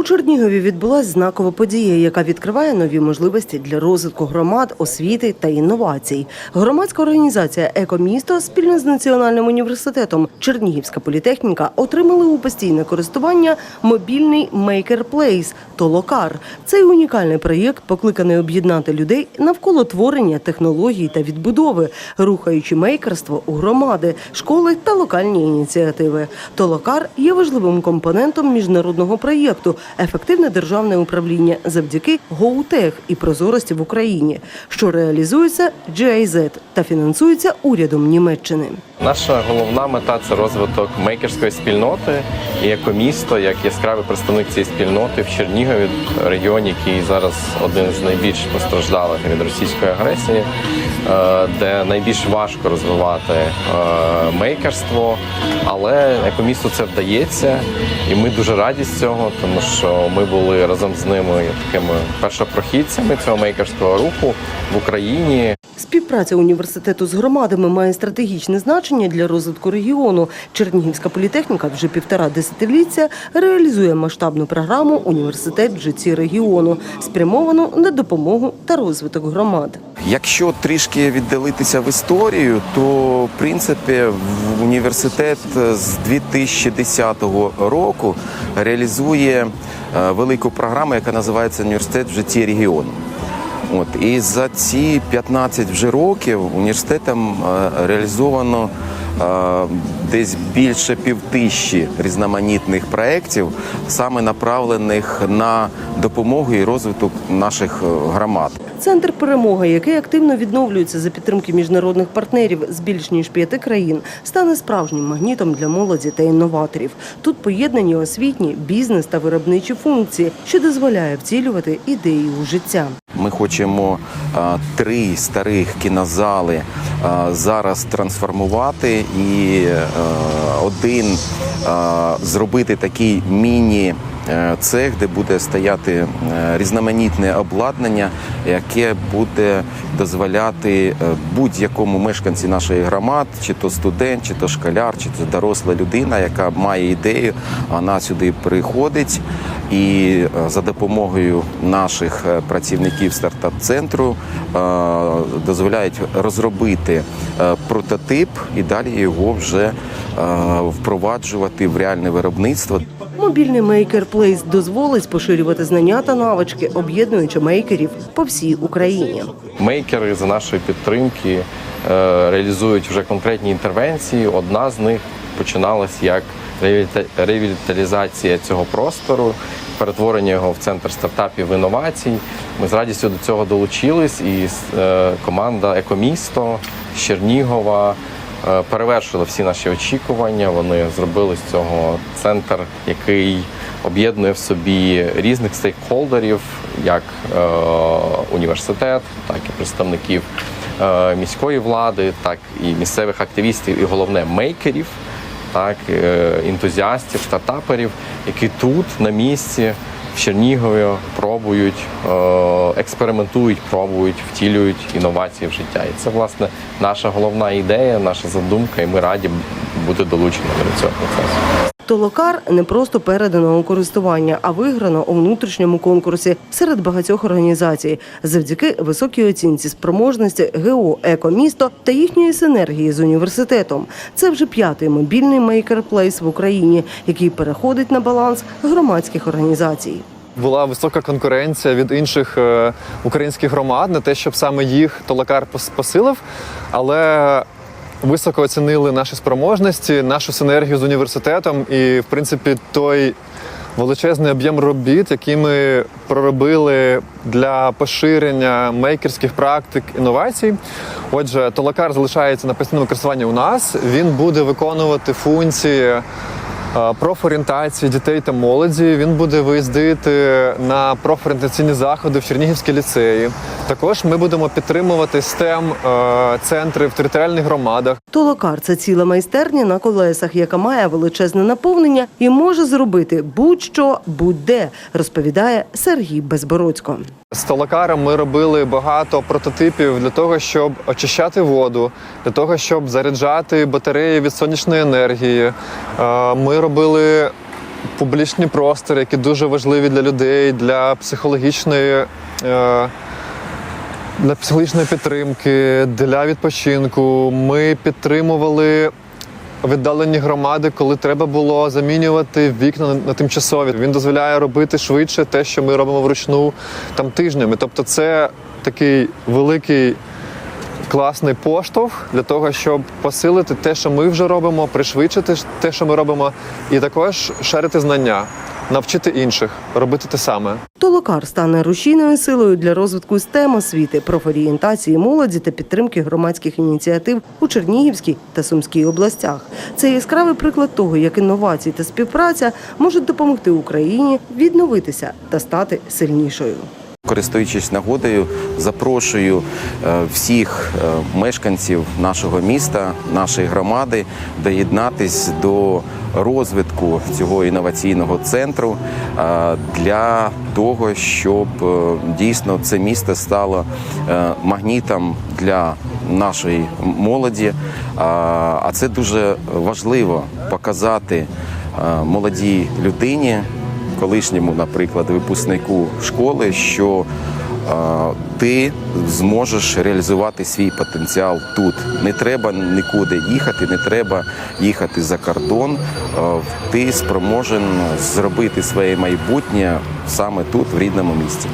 У Чернігові відбулася знакова подія, яка відкриває нові можливості для розвитку громад, освіти та інновацій. Громадська організація Екомісто спільно з Національним університетом Чернігівська політехніка отримали у постійне користування мобільний Maker Place Толокар. Цей унікальний проєкт покликаний об'єднати людей навколо творення технологій та відбудови, рухаючи мейкерство у громади, школи та локальні ініціативи. Толокар є важливим компонентом міжнародного проєкту ефективне державне управління завдяки GoTech і прозорості в Україні, що реалізується GIZ та фінансується урядом Німеччини. Наша головна мета це розвиток мейкерської спільноти і екомісто, як яскравий представник цієї спільноти в Чернігові, регіоні, який зараз один з найбільш постраждалих від російської агресії, е, де найбільш важко розвивати е, мейкерство. Але екомісту це вдається, і ми дуже раді з цього, тому що ми були разом з ними такими першопрохідцями цього мейкерського руху в Україні. Співпраця університету з громадами має стратегічне значення для розвитку регіону. Чернігівська політехніка вже півтора десятиліття реалізує масштабну програму Університет в житті регіону, спрямовану на допомогу та розвиток громад. Якщо трішки віддалитися в історію, то в принципі університет з 2010 року реалізує е, велику програму, яка називається Університет в житті регіону. От і за ці 15 вже років університетом е, реалізовано десь більше півтисячі різноманітних проєктів, саме направлених на допомогу і розвиток наших е, громад. Центр перемоги, який активно відновлюється за підтримки міжнародних партнерів з більш ніж п'яти країн, стане справжнім магнітом для молоді та інноваторів. Тут поєднані освітні, бізнес та виробничі функції, що дозволяє втілювати ідеї у життя. Ми хочемо три старих кінозали зараз трансформувати і один зробити такий міні. Е, Цех, де буде стояти е, різноманітне обладнання, яке буде дозволяти е, будь-якому мешканці нашої громад, чи то студент, чи то школяр, чи то доросла людина, яка має ідею, вона сюди приходить і за допомогою наших працівників стартап-центру дозволяють розробити прототип і далі його вже впроваджувати в реальне виробництво. Мобільний Place дозволить поширювати знання та навички, об'єднуючи мейкерів по всій Україні. Мейкери за нашої підтримки е, реалізують вже конкретні інтервенції. Одна з них починалась як ревіта- ревіталізація цього простору, перетворення його в центр стартапів інновацій. Ми з радістю до цього долучились, і е, команда Екомісто Чернігова. Е, Перевершила всі наші очікування. Вони зробили з цього центр, який об'єднує в собі різних стейкхолдерів, як е, університет, так і представників е, міської влади, так і місцевих активістів, і головне мейкерів, так ентузіастів, стартаперів, які тут на місці в Чернігові пробують, е, експериментують, пробують, втілюють інновації в життя. І це власне наша головна ідея, наша задумка, і ми раді бути долученими до цього процесу. Толокар не просто передано у користування, а виграно у внутрішньому конкурсі серед багатьох організацій завдяки високій оцінці спроможності ГО «Екомісто» та їхньої синергії з університетом. Це вже п'ятий мобільний мейкер-плейс в Україні, який переходить на баланс громадських організацій. Була висока конкуренція від інших е, українських громад, не те, щоб саме їх Толокар посилив, але високо оцінили наші спроможності, нашу синергію з університетом і, в принципі, той величезний об'єм робіт, який ми проробили для поширення мейкерських практик інновацій. Отже, Толокар залишається на постійному користуванні у нас. Він буде виконувати функції профорієнтації дітей та молоді. Він буде виїздити на профорієнтаційні заходи в Чернігівські ліцеї. Також ми будемо підтримувати е, центри в територіальних громадах. Толокар це ціла майстерня на колесах, яка має величезне наповнення і може зробити будь-що, будь-де, розповідає Сергій Безбородько. З толокаром ми робили багато прототипів для того, щоб очищати воду, для того, щоб заряджати батареї від сонячної енергії. Е, Ми робили публічні простори, які дуже важливі для людей, для психологічної. Е, для психологічної підтримки, для відпочинку. Ми підтримували віддалені громади, коли треба було замінювати вікна на- тимчасові. Він дозволяє робити швидше те, що ми робимо вручну там тижнями. Тобто, це такий великий. Класний поштовх для того, щоб посилити те, що ми вже робимо, пришвидшити те, що ми робимо, і також шарити знання, навчити інших робити те саме. Толокар стане рушійною силою для розвитку STEM освіти, профорієнтації молоді та підтримки громадських ініціатив у Чернігівській та Сумській областях. Це яскравий приклад того, як інновації та співпраця можуть допомогти Україні відновитися та стати сильнішою. Користуючись нагодою, запрошую е, всіх е, мешканців нашого міста, нашої громади доєднатись до розвитку цього інноваційного центру е, для того, щоб дійсно це місто стало магнітом для нашої молоді. А це дуже важливо показати молодій людині колишньому, наприклад, випускнику школи, що ти зможеш реалізувати свій потенціал тут. Не треба нікуди їхати, не треба їхати за кордон. Ти спроможен зробити своє майбутнє саме тут, в рідному місті.